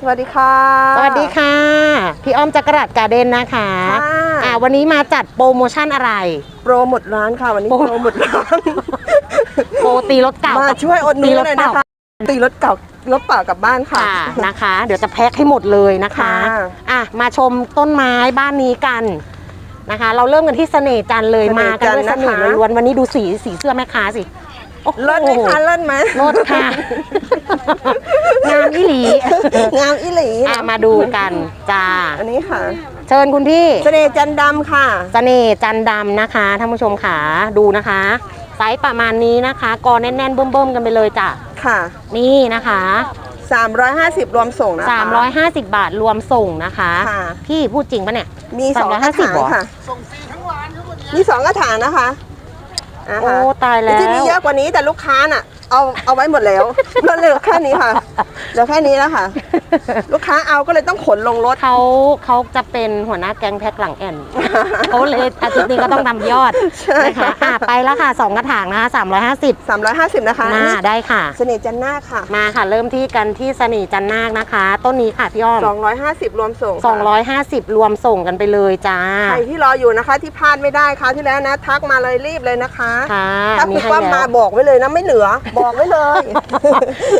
สวัสดีค่ะ สวัสดีค่ะ พี่อ้อมจักรรัดการ์เด้นนะคะค่ะอ่าวันนี้มาจัดโปรโมชั่นอะไร โปรหมดร้านค่ะ วันนี้โปรโปรหมดร้านโปรตีรถเก่ามากับช่วยอดหนุตีนรถเลยเก่านะคะตีรถเก่ารถเปล่ากลับบ้านค่ะค่ะนะคะ เดี๋ยวจะแพ็คให้หมดเลยนะคะค่ะอะมาชมต้นไม้บ้านนี้กันนะคะ เราเริ่มกันที่เสน่ห์จันทร์เลยเสน่มาห์กันด้วยจัเสนทร์น่ห์นะคะล้วนๆวันนี้ดูสีสีเสื้อแม่ค้าสิโอ้โห เลิศไหมคะเลิศไหมลดค่ะ งามอีหลีงามอิหลีอะมาดูกันจ้า อันนี้ค่ะเชิญคุณพี่ เสน่ห์จันทร์ดำค่ะ เสน่ห์จันดำนะคะท่านผู้ชมขาดูนะคะไซส์ประมาณนี้นะคะกอแน่นๆเบิ่มๆกันไปเลยจ้ะค่ะ นี่นะคะ 350 รวมส่งนะคะ350 บาทรวมส่งนะคะค่ะ พี่พูดจริงปะเนี่ยมีสองกระถาง350เหรอค่ะมีสองกระถางนะคะ อ่าโอ้ฮะตายแล้วจริงๆมีเยอะกว่านี้แต่ลูกค้าน่ะ เอาเอาไว้หมดแล้วเหลือแค่นี้ค่ะเหลือแค่นี้แล้วค่ะ ลูกค้าเอาก็เลยต้องขนลงรถ เขาเขาจะเป็นหัวหน้าแก๊งแพ็คหลังแอนเขาเลยอาทิตย์นี้ก็ต้องนำยอดใช่นะคะอะไปแล้วค่ะสองกระถางนะคะ350 350 นะคะมานี่ได้ค่ะ เสน่ห์จันทร์หน้าค่ะ มาค่ะเริ่มที่กันที่สนีจันนาคนะคะ ต้นนี้ค่ะพี่อ้อม250 รวมส่งค่ะ250 รวมส่งกันไปเลยจ้า ใครที่รออยู่นะคะ ที่พลาดไม่ได้คราวที่แล้วนะ ทักมาเลยรีบเลยนะคะ ค่ะถ้ามีคุณให้ป้ามาแล้วบอกไว้เลยนะไม่เหลือบอกไว้เลย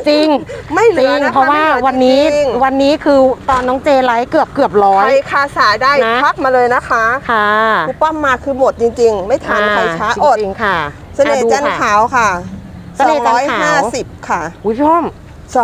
จริงไม่เหจลืริองนะคะเพราะว่าไม่เหลือวันนี้จริงๆ วันนี้คือตอนน้องเจไลฟ์เกือบเกือบร้อใคย รคาสายได้นะ ทักมาเลยนะคะค่ะคุณป้ามาคือหมดจริง ๆ ไม่ทันใครช้าอ่อดจริงๆค่ะเสน่ห์จันทร์อะดูค่ะ ขาวค่ะเสน่ห์จันทร์ขาว 250 ค่ะ อุ้ยพี่อ้อม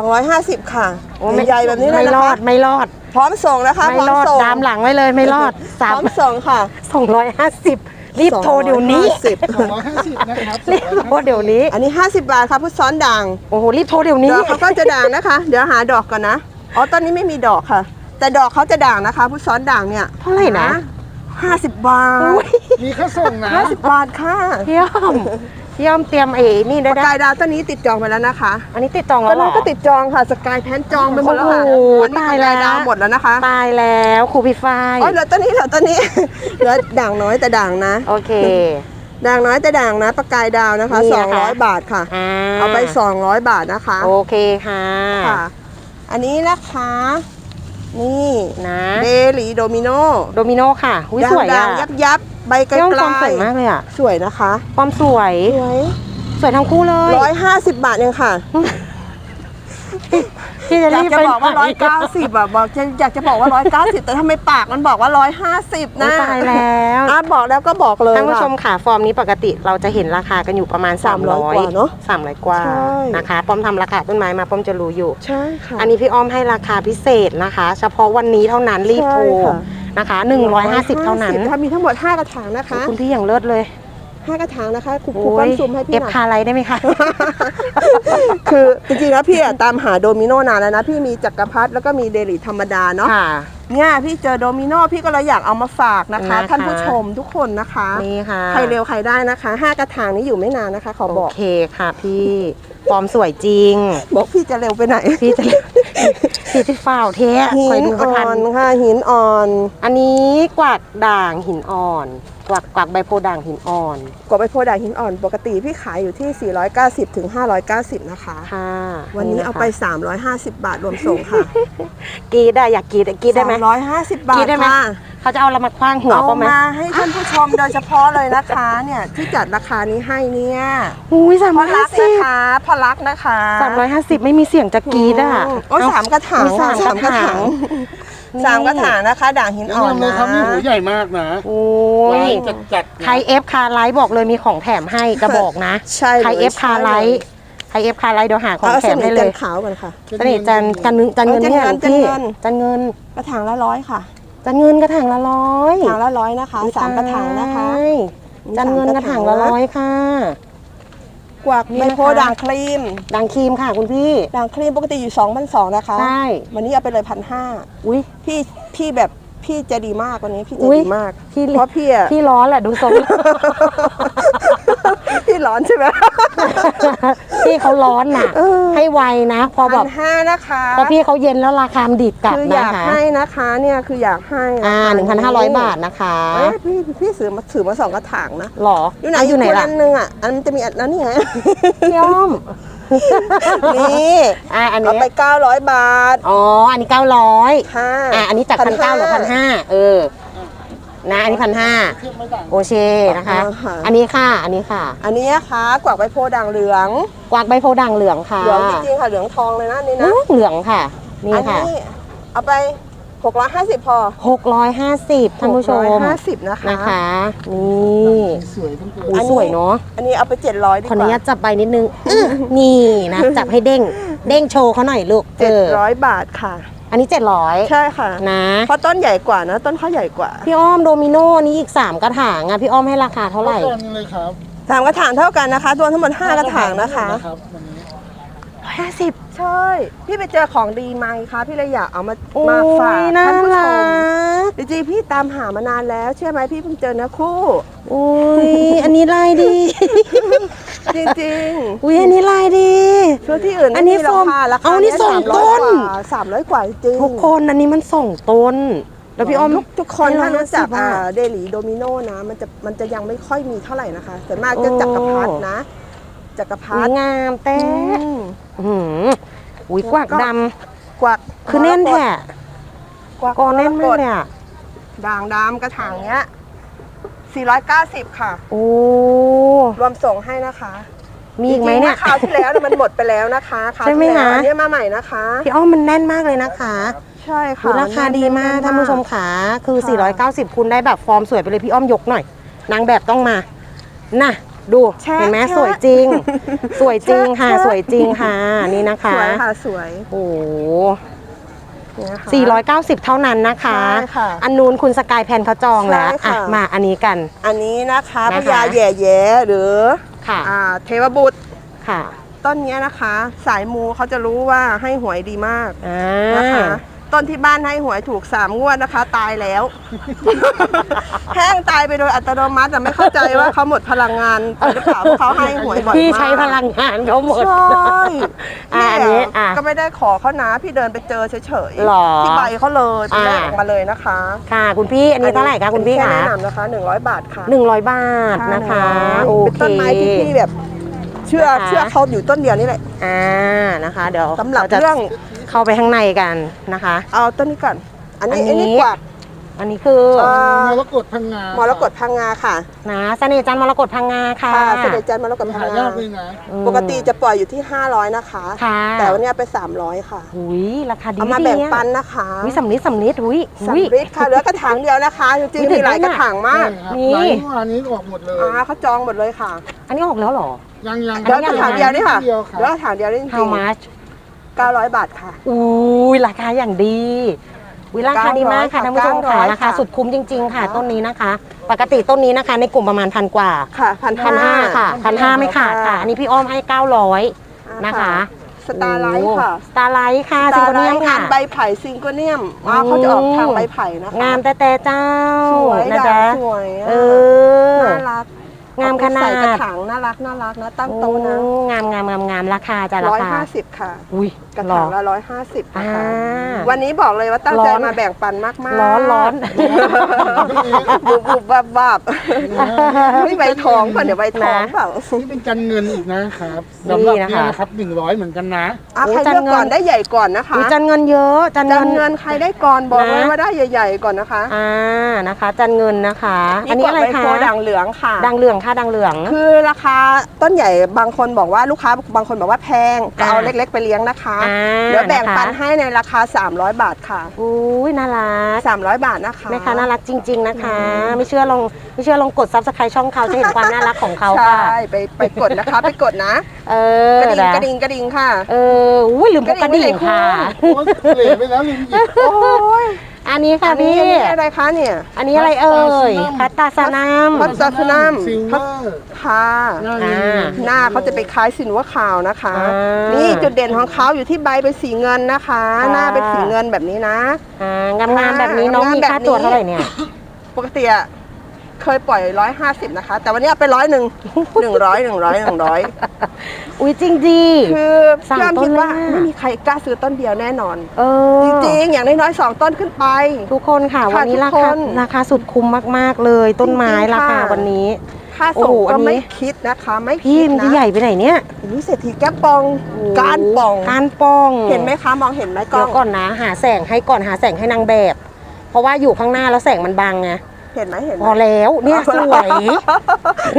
250 ค่ะโอ้ไม่ใหญ่ๆแบบนี้เลยไม่นะรอคะดไม่รอดพร้อมส่งนะคะ ไม่พร้อมรอดส่งตามหลังไว้เลยไม่รอดพสามร้อมส่งค่ะ สองร้อยห้าสิบ รีบโทรเดี๋ยวนี้250 250นะครับรีบโทรเดี๋ยวนี้ อันนี้ 50 บาทค่ะพุทธซ้อนด่างโอ้โห รีบโทรเดี๋ยวนี้ดอกเขาก็จะด่างนะคะ เดี๋ยวหาดอกก่อนนะอ๋อตอนนี้ไม่มีดอกค่ะ แต่ดอกเขาจะด่างนะคะพุทธซ้อนด่างเนี่ยเท่าไหร่นะห้าสิบบาท อุ๊ยมีข้าวส่งนะห้าสิบบาทค่ะพี่อ้อม พี่อ้อมเตรียมไอ้นี่ได้ปากได้ กายดาวต้นนี้ติดจองไปแล้วนะคะอันนี้ติดจองตแล้อนวเหรนั้อนก็ติดจองค่ะ สกายแพนจองไปหมดแล้วค่ะโอ้โหวันนี้ตายแล้วปกกดาวหมดแล้วนะคะตายแล้วครูพี่ฝ้ายอ๋อเหลือต้นนี้เหลือต้นนี้ เหลือด่างน้อยแต่ด่างนะ โอเค ด่างน้อยแต่ด่างนะปากกายดาวนะคะ นี่นะคะ 200 บาทค่ะ อ่าเอาไป 200 บาทนะคะ โอเคค่ะ ค่ะ อันนี้นะคะ นี่นะเดลีโดมิโนโดมิโนค่ะอุ้ยสวยด่าอะงๆยับยับๆใบไกลพี่อ้อมๆความสวยมากเลยอะ สวยนะคะ ความสวย สวย สวยทั้งคู่เลยร้อยห้าสิบบาทเองค่ะ พี่จะอยากรีบจะไปบอกว่าไหนร้อยเก้าสิบอะบอกจะอยากจะบอกว่าร้อยเก้าสิบแต่ทำไมปากมันบอกว่าร้อยห้าสิบโอ้นะตายแล้วอะบอกแล้วก็บอกเลยท่านผู้ค่ะชมค่ะฟอร์มนี้ปกติเราจะเห็นราคากันอยู่ประมาณ 300 300กว่าเนอะ300กว่าใช่นะคะป้อมทำราคาต้นไม้มาป้อมจะรู้อยู่ใช่ค่ะอันนี้พี่อ้อมให้ราคาพิเศษนะคะ เฉพาะวันนี้เท่านั้นรีบโทรใช่ค่ะนะคะ 150 เท่านั้นถ้ามีทั้งหมด 5 กระถางนะคะ คุณพี่อย่างเลิศเลย 5กระถางนะคะครูครูโอ้ป้อมยซูมให้พี่เอหฟน่อย คาไลท์ได้ไหมคะ คือจริงๆแล้วพี่อะตามหาโดมิโนนานแล้วนะ พี่มีจักรพรรดิแล้วก็มีเดลิธรรมดาเนาะค่ะ เนี่ยพี่เจอโดมิโนพี่ก็เลยอยากเอามาฝากนะคะ นะคะ ท่านผู้ชมทุกคนนะคะ นี่ค่ะใครเร็วใครได้นะคะ5กระถางนี้อยู่ไม่นานนะคะ ขอโอบอกเคค่ะพี่ฟอร์มสวยจริง บอกพี่จะเร็วไปไหนพี่จะ พี่จะฝ่าวเทะหิคอยนดูประอ่ทัอนนค่ะหินอ่อน อันนี้กวักด่างหินอ่อน กวักกวักใบโพธิ์ด่างหินอ่อนกว่าไปโพธิ์ด่างหินอ่อน ปกติพี่ขายอยู่ที่ 490ถึง590 นะคะ ค่ะวันนี้ะคะเอาไป 350 บาทรวมส่งค่ะกรีดอะอยากกรีดอะกรีดได้ไหม 350 บากรีทดได้ไหม ค่ะเขาจะเอาเรามาคว้างหัวเอาป้อมไหมมาให้ท่านผู้ชมโดยเฉพาะเลยนะคะเนี่ยที่จัดราคานี้ให้เนี่ยอุ้ยสามพร้ออยรัห้ากสินะบคะพอรักนะคะสามร้อยห้าสิบไม่มีเสียงจะกรีดอะโอ้ยเอสามกระถางมีสามสามกระถางนี่ สามกระถางนะคะ ด่างหินแนะอ่อนนำเลยนะครับนี่หูใหญ่มากนะโอ้ลายยจัดจัดๆนะ ใครเอฟคาไลท์บอกเลยมีของแถมให้กระบอกนะใช่เลยใครเอฟคาไลท์ใครเอฟคาไลท์เดี๋ยวหาของเอาแถเสมน่ให้ห์เลจันยทร์ขาวกันค่ะเสน่ห์จันทร์จันทร์จันทร์เงินเอาเนี่ยจันทร์พี่จันทร์เงิน จันทร์เงินกระถางละร้อยค่ะจันทร์เงินกระถางละร้อยกระถางละร้อยนะคะสามกระถางนะคะ ใช่จันทร์เงินกระถางละร้อยค่ะ กวักนี่ไมนะคะ โพด่างครีมดังครีมค่ะคุณพี่ ด่างครีมปกติอยู่2 2 0 0 นะคะ ใช่ วันนี้เอาไปเลยพันห้าอุ้ยพี่พี่แบบ พี่ใจะดีมากวันนี้พี่ใจะอุ๊ยดีมาก พี่ เพราะพี่อะพี่ร้อนแหละดูทรง พี่ร้อนใช่ไหม พี่เขาร้อนน่ะ เออ ให้ไวนะ พอแบพับนห้านะคะพอพี่เขาเย็นแล้วราคามันดีดกลับคืออนะยากคะให้นะคะเนี่ยคืออยากให้ะคะอ่าหนึ่งพันห้าร้อยบาทนะคะเอ้ยพี่พี่ซื้อมาถือมาสองกระถางนะหรออยู่ไหนเาอยู่ไหนคนล่ะอันนึงอะอันมันจะมีอันนั้นนี่ไง พี่อ้อม นี่อะอันเอานี้ไป 900 บาทอ๋ออันนี้เก้าร้อยค่ะอะอันนี้จากพันเก้าหรือพันห้าเออนะอันนี้พันห้าเครื่องไม่ต่างโอเคนะคะ อันนี้ค่ะ อันนี้ค่ะ อันนี้นะคะกวักใบโพธิ์ด่างเหลือง กวากใบโพธิ์ด่างเหลืองค่ะเหลืองจริงๆค่ะเหลืองทองเลยนะอันนี่นะอื้อเหลืองค่ะ นี่อันค่ะ นี้เอาไป 650 พอหกร้อยห้าสิบท่านผู้ชม650 นะคะ นะคะนี่สวยทั้งตัวอุ้ยสวยเนาะอันนี้เอาไป 700ดีขออกนุว่าญาตจับใบนิดนึงอื้อนี่นะจับให้เด้งเด้งโชว์เขาหน่อยลูกเออ700 บาทค่ะ อันนี้เจ็ดร้อยใช่ค่ะนะเพราะต้นใหญ่กว่านะ ต้นเขาใหญ่กว่า พี่อ้อมโดมิโนนี่อีก 3 กระถางอะพี่อ้อมให้ราคาเท่าไหร่เท่ากันเลยครับสามกระถางเท่ากันนะคะรวมทั้งหมด5กระถางนะคะรับวันนี้150 ใช่ พี่ไปเจอของดีมาไงคะพี่เลยอยากเอามาโอ้มาฝากยน่าท่านผู้ชรัมกจริงๆพี่ตามหามานานแล้วเชื่อไหมพี่เพิ่งเจอเนื้อคู่อุ้ยอันนี้ลายดี จริงอุ้ยอันนี้ลายดีๆช่วที่อื่นอันนี้ไม่มีราคาส้มราคาเอานี่ยส่ง300ต้นกว่าสามร้อยกว่าจริงทุกคนอันนี้มันส่งต้นแล้วพี่อ้อมทุกทุกคนให้ถ้ารู้จัก150อ่าอะเดลีโดมิโนนะมันจะมันจะยังไม่ค่อยมีเท่าไหร่นะคะส่วนมากจะโอ้จักรพรรดินะ จักรพรอุ้รยดิงามแต่อืมอื้อหืออุ้ยกวากดกวักำคือแน่นแท้กวักกอแน่นมากเลยอะด่างดำกระถางเนี้ย490 ค่ะ โอ้รวมส่งให้นะคะ มีอีกไหมเนี่ยจริงๆคราวที่แล้วเนี่ยมันหมดไปแล้วนะคะคราวใช่ไหมที่แล้วคะอันนี้มาใหม่นะคะพี่อ้อมมันแน่นมากเลยนะคะ ใช่ค่ะคือราคาดีมากท่านผู้ชมขาคือ 490 คุณได้แบบฟอร์มสวยไปเลยพี่อ้อมยกหน่อยนางแบบต้องมา น่ะ ดูแชะเห็นไหมแชะ สวยจริง สวยจริงค่ะแชะสวยจริงค่ะนี่นะคะสวยค่ะสวยโอ้โหเนี่ยค่ะ490 เท่านั้นนะคะ ใช่ค่ะอันนู้นคุณสกายแพนเขาจองแล้วใช่ค่ะ อะมาอันนี้กัน อันนี้นะคะพนะคะญาแย่แย่หรือค่ะอ่าเทวบุตรค่ะต้นเนี้ยนะคะ สายมูเขาจะรู้ว่าให้หวยดีมากอ่านะคะ ต้นที่บ้านให้หวยถูกสามงวดนะคะ ตายแล้วแห้ง ตายไปโดยอัตโนมัติแต่ไม่เข้าใจว่าเขาหมดพลังงานไปหรือเปล่าเพราะเขาให้หวยบ่อยมากพี่ใช้พลังงานเขาหมด ใช่อะอันนี้อะก็ไม่ได้ขอเขานะพี่เดินไปเจอเฉยหรอที่ใบเขาเลยเป็นเลขอะออกมาเลยนะคะค่ะคุณพี่อันนี้เท่าไหร่คะคุณพี่แค่คะแนะนำนะคะ 100 บาทค่ะหนึ่งร้อยบาทนะคะโอเป็นเค ต้นไม้ที่พี่แบบ เชื่อนะคะ เชื่อเขาอยู่ต้นเดียวนี่แหละอ่านะคะ เดี๋ยวสำหรับาจะเรื่องเข้าไปข้างในกันนะคะ เอาต้นนี้ก่อน อันนี้อัอันนนี้ นี้กวัก อันนี้คือเอ่อ มรกตพังงามรกตพังงาค่ะนะเสน่ห์จันทร์มรกตพังงาค่ะค่ะเสด็จจันทร์มรกตพัหางงายากเลยนะอืมปกติจะปล่อยอยู่ที่ 500 นะคะ ค่ะแต่วันเนี้ยไป 300 ค่ะ หุยราคาดีเอามาดีแบ่งอะปันนะคะวิสำลิดสำลิดหุยหุย สำริดค่ะเหลือกระถางเดียวนะคะ จริงอุ๊ยๆมีหลายเดี๋กยวระถางมากนี่ นี่เมื่อวานนี้ออกหมดเลยอ่าเขาจองหมดเลยค่ะอันนี้ออกแล้วเหรอ ยังยังเหลือกระถางเดียวนี่ค่ะเดียวคเหลือรับกระถางเดียวนี่จริ how ง much ๆ900 บาทค่ะ อุ้ยราคาอย่างดี วิราคาดีมากค่ะ900ท่านผู้ชมค่ะ900ราคาค่ะ สุดคุ้มจริงๆค่ะค่ะ ต้นนี้นะคะ ปกติต้นนี้นะคะ ในกลุ่มประมาณพันกว่าค่ะพันพันห้าค่ะพันห้าไม่ขาดค่ะ อันนี้พี่อ้อมให้ 900 นะคะสตาร์ไลท์ค่ะสตาร์ไลท์ค่ะสซิงตาโกร์ไลเนียมท์งาค่ะนใบไผ่ซิงโกเนียมอ่าเขาจะออกทางใบไผ่นะคะงามแต่แต่เจ้าสวยนะด่าจ๊ะงสวยอะเออ น่ารัก งามขนาดเอไปใส่กระถางน่ารักน่ารักนะตั้งโต๊ะนะโอ้งามงามงามงามราคาจ้ะราร้อยคาห้าสิบค่ะ อุ้ยกระหรถาองละร้อยห้าสิบอ่านะคะวันนี้บอกเลยว่าตั้งใจร้อนมาแบ่งปันมากๆร้อนร้อน บุบบุบบับบับไม่ใบทองป่ะเดี๋ยวใบทองเปล่านี่เป็นกันเงินอีกนะครับนี่สำหรับนะคะ เนี่ยนะครับหนึ่งร้อยเหมือนกันนะ อะโอ้ใครจันเลือกก่อนเงินได้ใหญ่ก่อนนะคะ อุ้ยจันเงินเยอะจันจัเงินนเงินใครได้ก่อนบอกเลยนะ ว่าได้ใหญ่ ๆ ก่อนนะคะอ่านะคะ จันเงินนะคะ อันนี้อะไรกว่าใบคะโพด่างเหลืองค่ะ ดังเหลืองค่ะดังเหลือง คือราคาต้นใหญ่บางคนบอกว่าลูกค้าบางคนบอกว่าแพงก็เอาอ่าเล็กๆ ไปเลี้ยงนะคะอ่าเดี๋ยวแบ่งปันนะคะให้ในราคา 300 บาทค่ะ อุ้ยน่ารัก300 บาทนะคะ แม่ค้าน่ารักจริง ๆนะคะ ไม่เชื่อลองไม่เชื่อลองกดซับสไครต์ช่องเขาจะเห็นความน่ารักของเขาใช่ค่ะไปไปกดนะคะ ไปกดนะ เออกระดิ่งนะกระดิ่งกระดิ่งค่ะ เอออุ้ยลืมพกกระดิ่งค่ะ โอ้ยเหลวไปแล้วลืมหยิบ โอ้ย อันนี้ค่ะอันนี้พี่ อันนี้อะไรคะเนี่ยอันนี้อะไรเอ่ย พัตตาสนาม พัตตาสนัมซิลเวอร์ค่ะหน้าอ่านี้หน้าเขาจะไปคล้ายสินว่าขาวนะคะ อ่านี่นี่จุดเด่นของเขาอยู่ที่ใบเป็นสีเงินนะคะ ค่ะ หน้าเป็นสีเงินแบบนี้นะ อ่างามๆแบบนี้น้องมีค่าตัวเท่าไหร่เนี่ย ปกติอะเคยปล่อย150นะคะ แต่วันนี้เอาไปร้อยหนึ่งหนึ่งร้อยหนึ่งร้อยหนึ่งร้อย อุ้ยจริงดี คือสั่งพี่อ้อมคิดว่าต้นแรกไม่มีใครกล้าซื้อต้นเดียวแน่นอน เออ จริงๆ อย่างน้อยๆสองต้นขึ้นไป ทุกคนค่ะค่ะวันนี้ทุรากคคานราคาสุดคุ้มมากๆเลย ต้นไม้จริงๆราคาค่ะวันนี้ค่าโอ้ส่งโหอัก็นนี้ไม่คิดนะคะไม่พี่คิดมันนะจะใหญ่ไปไหนเนี่ยอุ้ยเศรษฐีแก้มปองก้านปองการปอง เห็นไหมคะมองเห็นไหมกล้เดี๋อยงวก่อนนะ หาแสงให้ก่อนหาแสงให้นางแบบ เพราะว่าอยู่ข้างหน้าแล้วแสงมันบังไง เห็นไหมเห็นไหมพอแล้วเนี่ยสวย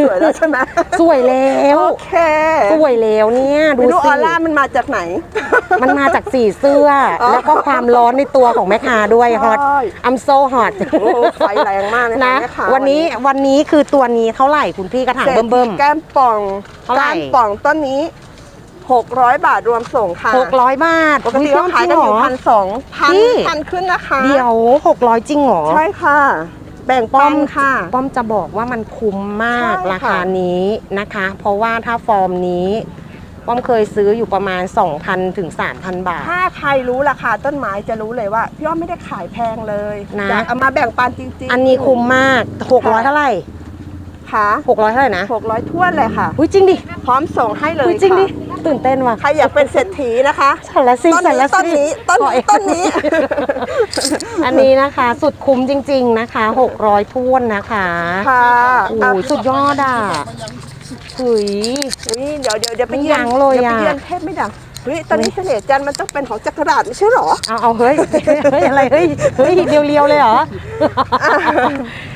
สวยแล้วใช่ไหมสวยแล้วโอเคสวยแล้วเนี่ยดูไม่รู้อสิอร่ามันมาจากไหน มันมาจากสีเสื้อ อ๋อแล้วก็ความร้อนในตัวของแม่ค้าด้วยฮอตใช่ อัมโซฮอตโอ้ไฟแรงมากเลยนะคะแม่ค้าวันนี้วันนี้คือตัวนี้เท่าไหร่คุณพี่กระถางเศรษฐีเบิ่ม แก้มป่องเท่าไหร่ก้านป่องต้นนี้ 600 บาทรวมส่งค่ะหกร้อยบาทปกติเขาขายกันอยู่พันสองพันพี่พันขึ้นนะคะ เดี๋ยวหกร้อยจริงเหรอ ใช่ค่ะ แบ่งป้ปัอมนค่ะ ป้อมจะบอกว่ามันคุ้มมากใช่ค่ะราคานี้นะคะ เพราะว่าถ้าฟอร์มนี้ป้อมเคยซื้ออยู่ประมาณ 2,000 ถึง 3,000 บาท ถ้าใครรู้ราคาต้นไม้จะรู้เลยว่า พี่อ้อมไม่ได้ขายแพงเลยนะอยากเอามาแบ่งปันจริง ๆ อันนี้คุ้มมาก 600 เท่าไหร่ค่ะ600เท่าไหร่นะ600ท้วนเลยค่ะอุ้ยจริงดิ พร้อมส่งให้เลยอุ้ยจริงดิค่ะ ตื่นเต้นว่ะใครอยากเป็นเศรษฐีนะคะสารสิต้นสารนี้สิต้นนี้ต้นขอนี้เองต้นนี้อันนี้นะคะ สุดคุ้มจริง ๆนะคะ 600ท้วนนะคะค่ะโอ้โหสุดยอดอะเฮ้ยอุ้ยเดี๋ยวเดี๋ยวเดี๋ยวไปไม่เยือนยั้งเลยดี๋วไปอะ เยือนเทพไม่ดังเฮ้ยตอนนี้เสน่ห์จันทร์มันต้องเป็นของจักรราชไม่ใช่หรอ เอาเอาเฮ้ยเฮ้ยอะไรเฮ้ยเฮ้ยเรียวๆเลยเหรอ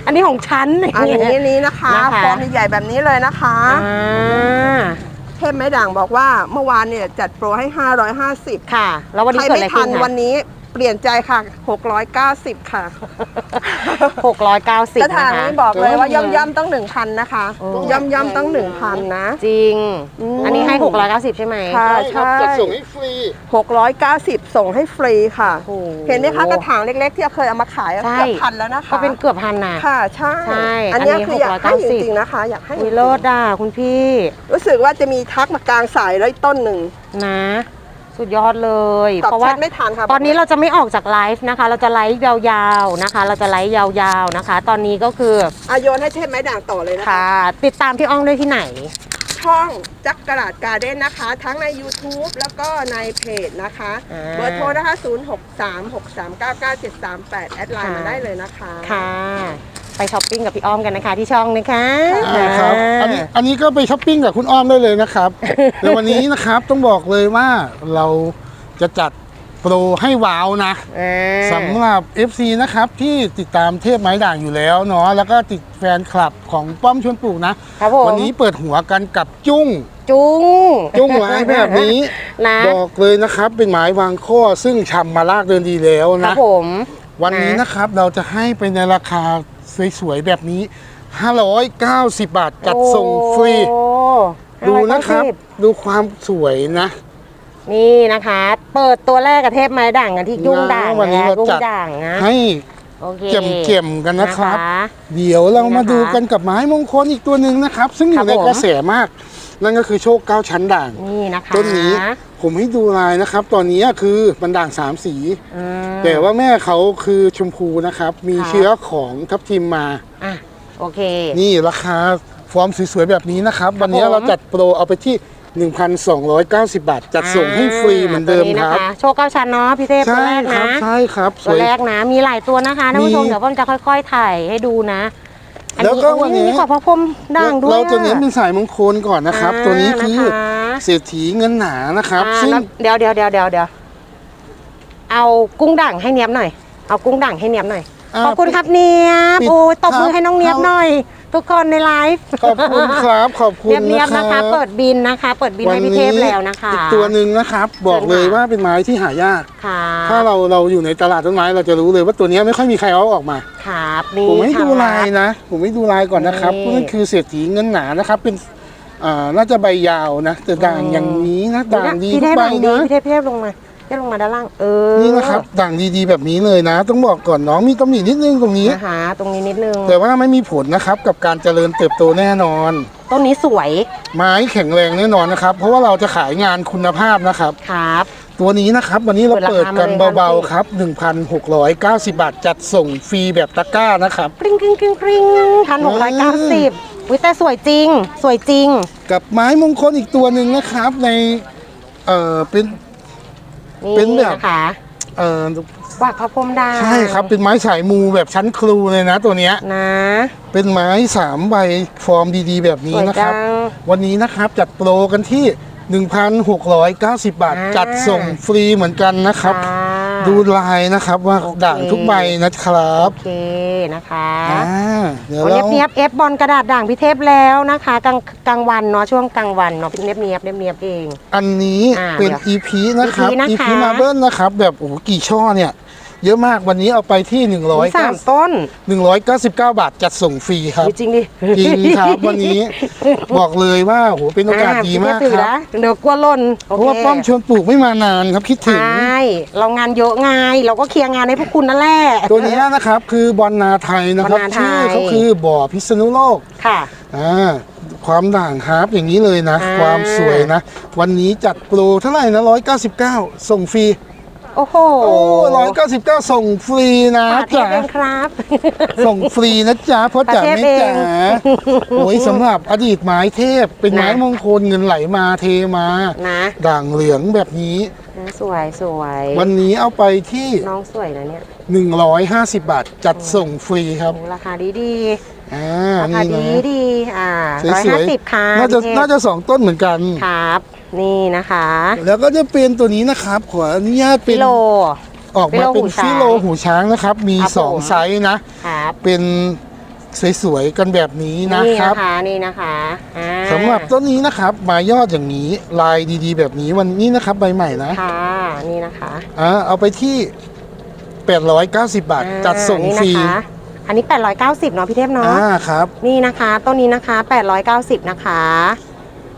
อันนี้ของฉัน อันนี้อันนี้นะคะนะคะ ฟอร์มใหญ่ๆแบบนี้เลยนะคะ อ่า เทพไม่ด่างบอกว่าเมื่อวานเนี่ยจัดโปรให้ 550 ค่ะ แล้ววันใคนี้รเกิดไม่อะไรทัขึ้นนวันนี้เปลี่ยนใจค่ะ 690 ค่ะหกร้อยเก้าสิบกระนะถางคะ นี้บอกเลยว่าย่อมย่อมๆต้อง 1,000 นะคะ โอ้ ย่อมย่อมๆต้อง 1,000 นะ จริง อืม อันนี้ให้หกร้อยเก้าสิบใช่ไหมค่ะ ใช่ ครับใช่จัดส่งให้ฟรี 690 ส่งให้ฟรีค่ะ โอ้โหเห็นไหมคะกระถางเล็กๆ ที่เคยเอามาขายอะใช่ เกือบพันแล้วนะคะก็เป็นเกือบพันนะ ค่ะใช่ใช่อันเนี้ยอันนี้คืออยากให้จ690 ริงๆนะคะ อยากให้อุ้ยเลิศอะคุณพี่รู้สึกว่าจะมีทักมากลางสายแล้วอีกต้นหนึ่งนะ สุดยอดเลย ตอบเพราะแชว่า ทไม่ทันค่ะตอนนี้เราจะไม่ออกจากไลฟ์นะคะ เราจะไลฟ์ยาวๆนะคะ เราจะไลฟ์ยาวๆนะคะ ตอนนี้ก็คืออาโยนให้เทพไม้ด่างต่อเลยนะคะ ค่ะ ติดตามพี่อ้องได้ที่ไหน ช่องจักรราดการ์เด้นนะคะ ทั้งใน YouTube แล้วก็ในเพจนะคะ อ่า เบอร์โทรนะคะ 0636399738 แอดไลน์มาได้เลยนะคะ ค่ะ ไปช้อปปิ้งกับพี่อ้อมกันนะคะที่ช่องนะคะอ่าครับอันนี้อันนี้ก็ไปช้อปปิ้งกับคุณอ้อมได้เลยนะครับในวันนี้นะครับต้องบอกเลยว่าเราจะจัดโปรให้ว้าวนะอ่าสำหรับ FC นะครับที่ติดตามเทพไม้ด่างอยู่แล้วเนาะแล้วก็ติดแฟนคลับของป้อมชวนปลูกนะ ครับผมวันนี้เปิดหัวกันกับจุ้ง จุ้ง จุ้งไม้แบบนี้ นะ บอกเลยนะครับเป็นไม้วางข้อซึ่งชำมาลากเดินดีแล้วครันะ บผม วันนี้นะนะครับเราจะให้ไปในราคา สวยๆแบบนี้ 590 บาทจัดส่งฟรี โอ้ดูนะครับ590ดูความสวยนะ นี่นะคะ เปิดตัวแรกกับเทพไม้ด่างกันที่จุ้งด่างวันนี้นะเราจุ้งจัด ด่างนะให้โอเคเกี่ยมๆกันนะครับนะคะเดี๋ยวเรามานี่นะคะดูกันกับไม้มงคลอีกตัวหนึ่งนะครับ ซึ่งอครัยู่บในผม กระแสมาก นั่นก็คือโชคเก้าชั้นด่างนี่นะคะ ต้นนี้ ผมให้ดูลายนะครับ ตอนนี้คือมันด่างสามสี อืม แต่ว่าแม่เขาคือชมพูนะครับ มีครับเชื้อของทับทิมมา อะโอเค นี่ราคาฟอร์มสวยๆแบบนี้นะครับ วันนี้ผม เราจัดโปรเอาไปที่ 1,290 บาท จัดส่งให้ฟรีเหมือนเดิมตัวนี้คนะรับ คะโชว์เก้าชั้นเนาะพี่เทพตัวใช่แรกครันะบ ใช่ครับ สตัววย แรกนะ มีหลายตัวนะคะท่านผู้ชมมี เดี๋ยวผมจะค่อย ๆ ถ่ายให้ดูนะ อันแล้วนี้ก็วันนี้ มีขอบพระพรหมด่างด้วยเราจะอเน้นเป็นสายมงคลก่อนนะครับอ่าตัวนี้คือนะคะเศรษฐีเงินหนานะครับอ่าซึ่งแล้วเดี๋ยวเดี๋ยวเดี๋ยวเดี๋ยวเดี๋ยวเอากุ้งด่างให้เนียบหน่อย เอากุ้งด่างให้เนียบหน่อย อ่าขอบคุณครับเนียบปิดโอ้ยตบมือครับให้น้องเนียบหน่อย ทุกคนในไลฟ์ขอบคุณครับขอบคุณเนียบเนียบนะนะคคะรับเปิดบินนะคะ เปิดบินให้พี่เทพแล้วนะคะอีกตัวหนึ่งนะครับ บอกเลยเชิญค่ะว่าเป็นไม้ที่หายากค่ะถ้าเราเราอยู่ในตลาดต้นไม้เราจะรู้เลยว่าตัวนี้ไม่ค่อยมีใครเอาออกมาครับนี่ผมให้ค่ะดูลายนะผมให้ดูลายก่อนนะครับนี่นั่นคือเศรษฐีเงินหนานะครับเป็นอ่าน่าจะใบยาวนะแต่ด่างอย่างนี้นะด่างดีพี่ทุเทกพใบด่างดีนะพี่เทพพี่เทพลงมา พี่เทพลงมาด้านล่างเออนี่นะครับด่างดีๆแบบนี้เลยนะ ต้องบอกก่อนน้องมีตำหนินิดนึงตรงนี้นะคะตรงนี้นิดนึงแต่ว่าไม่มีผลนะครับกับการเจริญเติบโตแน่นอนต้นนี้สวย ไม้แข็งแรงแน่นอนนะครับ เพราะว่าเราจะขายงานคุณภาพนะครับครับตัวนี้นะครับ วันนี้เราเปิเปิดดราคากันมาเลยเบาครับๆครับ 1,690 บาท จัดส่งฟรีแบบตะกร้านะครับกริ๊งกริ๊งกริ๊งกริ๊งพันหกร้อยเก้าสิบวิแต่สวยจริง สวยจริง กับไม้มงคลอีกตัวหนึ่งนะครับในเอ่อเป็นนี่ เป็นแบบ นะคะเอ่อกวักพระพรหมด่างใช่ครับเป็นไม้สายมูแบบชั้นครูเลยนะตัวเนี้ย นะเป็นไม้สามใบฟอร์มดีๆ แบบสนี้วยนะครับจังวันนี้นะครับจัดโปรกันที่ 1,690 บาท อ่า จัดส่งฟรีเหมือนกันนะครับ ค่ะ ดูลายนะครับว่าโอเคด่างทุกใบนะครับ โอเคนะคะอ่าเดี๋ยวโอ้เราเนียบเนียบเอฟบอลกระดาษด่างพี่เทพแล้วนะคะกลางกลางวันเนาะช่วงกลางวันเนาะเนียบเนียบเนียบเนียบเอง อันนี้อ่าเป็น เดี๋ยว EP นะครับ EP นะคะ EP มาเบิลนะครับ แบบโอ้โหกี่ช่อเนี่ย เยอะมากวันนี้เอาไปที่มีสาม100ต้น 199 บาทจัดส่งฟรีครับ จริงดิจริงครับวันนี้บอกเลยว่าโอ้โหเป็นโอกาสดีมากพี่เทพถือครับนะเดี๋ยวกลัวหล่นเพราะว่าป้อมชวนปลูกไม่มานานครับคิดใชถึง่เรางานเยอะไงเราก็เคลียร์งานให้พวกคุณนั่นแหละตัวนี้นะครับคือบอลนาไทยนะครับบอลนาไทยชื่อเขาคือบ่อพิษณุโลกค่ะอ่าความด่างฮาร์ปอย่างนี้เลยนะอ่าความสวยนะ วันนี้จัดโปรเท่าไหร่นะ199 ส่งฟรี โอ้โหโอ้ร้อยเก้าสิบเก้าส่งฟรีนะปาเทพจ๋าเองครับ ส่งฟรีนะจ๊ะเพราะจ๋าประเทศไม่จ๋าเองโอ้ยสำหรับอดีตไม้เทพ เป็นไม้นะ มงคลเงินไหลมาเทมา นะด่างเหลืองแบบนี้ นะสวยสวยวันนี้เอาไปที่ น้องสวยนะเนี่ย150 บาท จัดส่งฟรีครับโอ้ราคาดีดีอ่าๆราคานี่ดีนะดีๆอ่าสวยร้อยๆห้าสิบค่ะน่าจะพี่เทพน่าจะสองต้นเหมือนกัน ครับ นี่นะคะ แล้วก็จะเป็นตัวนี้นะครับขออนุญาตเป็ฟินโล ออกมาเป็นฟิฟิโลโลหูหูช้างช้างนะครับ มีครับสองผม ไซส์นะ ครับเป็นสวยๆกันแบบนี้นะนี่ครับนะคะนี่นะคะอ่าสำหรับต้นนี้นะครับมายอดอย่างนี้ลายดีๆ แบบนี้วันนี้นะครับใบใหม่นะค่ะนี่นะคะอ่าเอาไปที่ 890 บาทอ่าจัดส่งฟรีนี่นะคะอันนี้ 890เนาะพี่เทพเนาะอ่าครับ นี่นะคะต้นนี้นะคะ 890 นะคะ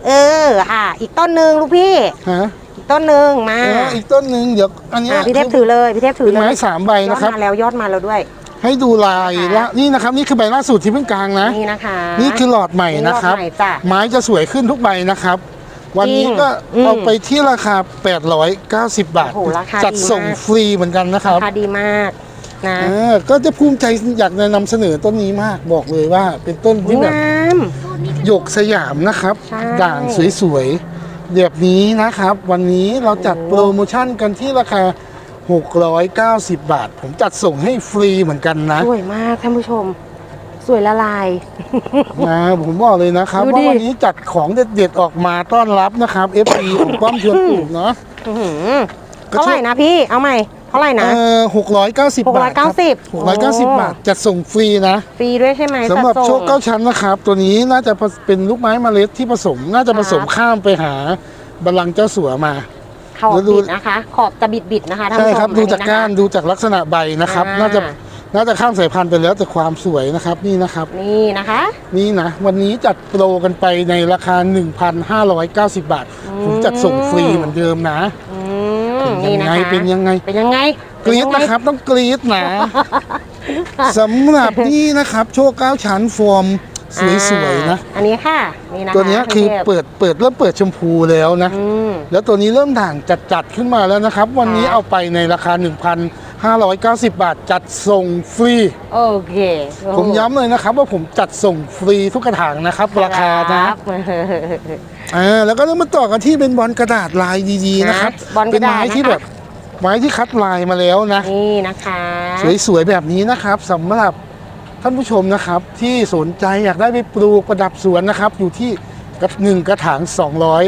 เอออะอีกต้นหนึ่งลูกพี่ ฮะอีกต้นหนึ่งมาแล้วอีกต้นหนึ่งเดี๋ยวอันเนี้ยอะพี่เทพถือเลยพี่เทพถืเป็อนเลยไม้สามใบยอนะดครับ มาแล้วยอดมาแล้วด้วย ให้ดูลายค่ะ ละนี่นะครับ นี่คือใบล่าสุดที่เพิ่งกลางนะ นี่นะคะนี่คือหลอดใหม่นะครับ นี่หลอดใหม่จ้ะ ไม้จะสวยขึ้นทุกใบนะครับ วันนี้ก็อืมเอาไปที่ราคา 890 บาท โอ้โหราคาจัดดีมากส่งฟรีเหมือนกันนะครับ ราคาดีมาก นะอ่าก็จะภูมิใจอยากจะนำเสนอต้นนี้มากบอกเลยว่า เป็นต้นที่แบบงาม หยกสยามนะครับ ใช่ ด่างสวยๆแบบนี้นะครับ วันนี้เราจัดโปรโมชั่นกันที่ราคา 690 บาท ผมจัดส่งให้ฟรีเหมือนกันนะสวยมากท่านผู้ชม สวยละลาย นะผมบอกเลยนะครับ ดูดิ ว่าวันนี้จัดของเด็ดๆออกมาต้อนรับนะครับ FP ของป้อมชวนปลูกเนาะ อื้อหือเท่าไหร่นะพี่ เอาใหม่ เท่าไหร่นะ เออ690บาทครับ690 690 บาทจัดส่งฟรีนะฟรีด้วยใช่ไหมสำหรับจัดโชส่คงเก้าชั้นนะครับ ตัวนี้น่าจะเป็นลูกไม้เมล็ดที่ผสม น่าจะผสมครับข้ามไปหาบัลลังก์เจ้าสัวมา ขอบแล้วดูบิดนะคะ ขอบจะบิดบิดๆนะคะท่านใช่ผู้ชมครับดูจากอันนี้ก้านนะคะดูจากลักษณะใบนะครับ อ่า น่าจะน่าจะข้ามสายพันธุ์ไปแล้วแต่ความสวยนะครับนี่นะครับ นี่นะคะ นี่นะ วันนี้จัดโปรกันไปในราคา 1,590 บาท ผมจัดส่งฟรีเหมือนเดิมนะอื มเป็นนี่ยังนะไงคะ เป็นยังไง เป็นยังไง กรี๊ดนะครับ ต้องกรี๊ดนะสำหรับนี่นะครับ โชคเก้าชั้นฟอร์มสวยๆนะอ่าอันนี้ค่ะ นี่นะคะตัวเนี้ยคือพี่ทพเปิดเปิดเริ่มเปิดชมพูแล้วนะอืมแล้วตัวนี้เริ่มด่างจัดจัดๆขึ้นมาแล้วนะครับ วันนี้ครับเอาไปในราคา 1,590 บาทจัดส่งฟรี โอเคโอ้โหผมย้ำเลยนะครับว่าผมจัดส่งฟรีทุกกระถางนะครับ ราคานะรับ อ่าแล้วก็เริ่มมาต่อกันที่เป็นบอลกระดาษลายดีๆนะครับนะบอลกเป็ระนดาษไม้ที่นะคะ แบบไม้ที่คัดลายมาแล้วนะ นี่นะคะสวยๆแบบนี้นะครับสำหรับท่านผู้ชมนะครับที่สนใจอยากได้ไปปลูกประดับสวนนะครับ อยู่ที่กระหนึ่งกระถาง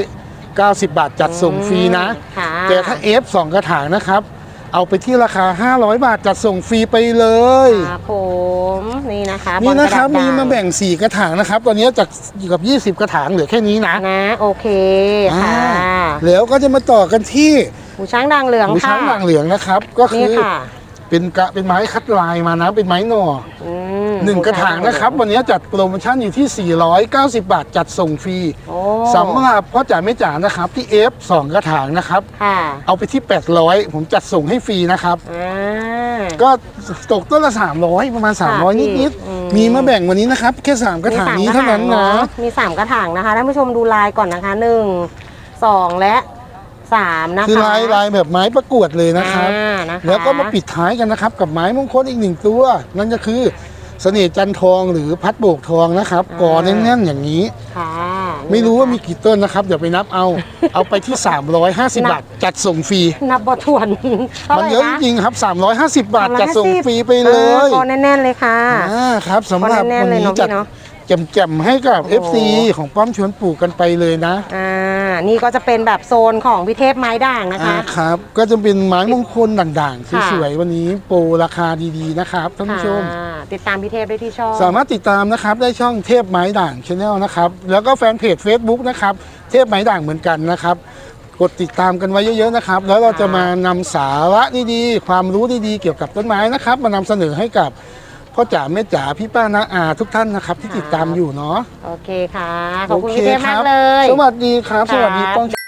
290 บาทจัดส่งฟรีนะ ค่ะแต่ถ้า F 2กระถางนะครับ เอาไปที่ราคา 500 บาทจัดส่งฟรีไปเลยครับผมนี่นะคะนี่นะครับอลกมีดษมาแบ่ง 4 กระถางนะครับ ตอนนี้จากกับ 20 กระถางเหลือแค่นี้นะนะโอเคค่ะอ่าแล้วก็จะมาต่อกันที่หูช้างด่างเหลืองหูค่ะช้างด่างเหลืองนะครับ ก็คืนี่อค่ะเป็นกะเป็นไม้คัดลายมานะเป็นไม้หน่ออืม หนึ่งกระถางนะครับ วันนี้จัดโปรโมชั่นอยู่ที่ 490 บาทจัดส่งฟรีโอ้สำหรับพ่อจ๋าไม่จ๋านะครับ ที่ F 2กระถางนะครับค่ะเอาไปที่ 800 ผมจัดส่งให้ฟรีนะครับอ่าก็ตกต้นละ 300 ประมาณค่ะ300 นิดอืมๆมีมาแบ่งวันนี้นะครับ แค่ 3 กระถางนี้เท่านั้นนะมีสามกระถางนะคะท่านผู้ชมดูลายก่อนนะคะหนึ่งสองและสามนะคะคือลายลายแบบไม้ประกวดเลยนะครับอ่านะคะแล้วก็มาปิดท้ายกันนะครับ กับไม้มงคลอีกหนึ่งตัว นั่นก็คือ เสน่ห์จันทองหรือพัดโบกทองนะครับกอแน่นๆอย่างนี้ ค่ะไม่รู้ว่ามีกี่ต้นนะครับเดี๋ยวไปนับเอา เอาไปที่ 350 บาท จัดส่งฟรี นับบทวนเท่ามันไหร่เยอะจคะริงๆครับ 350 บาท จัดส่งฟรีไปเลออยคอแน่นๆเลยค่ะ อ่าครับสำหรับคอแน่วันนๆเลยนี้เนาะจัดพี่เนาะ แจ่มๆให้กับ โอ้โห FC ของป้อมชวนปลูกกันไปเลยนะอ่า นี่ก็จะเป็นแบบโซนของพิเทพไม้ด่างนะคะอ่าครับ ก็จะเป็นไม้มงคลด่างค่ะ ๆสวยๆวันนี้โปรราคาดีๆนะครับท่านผู้ชมค่ะติดตามพิเทพได้ที่ช่อง สามารถติดตามนะครับได้ช่องเทพไม้ด่างชาแนลนะครับแล้วก็แฟนเพจ Facebook นะครับเทพไม้ด่างเหมือนกันนะครับ กดติดตามกันไว้เยอะๆนะครับ แล้วเราจะมานำสาระดีๆความรู้ดีๆเกี่ยวกับต้นไม้นะครับ มานำเสนอให้กับ พ่อจ๋าแม่จ๋าพี่ป้าน้าอาทุกท่านนะครับ ที่ติดตามอยู่เนาะโอเคค่ะ ขอบคุณพี่เทพมากเลย สวัสดีครับ สวัสดีครับป้อง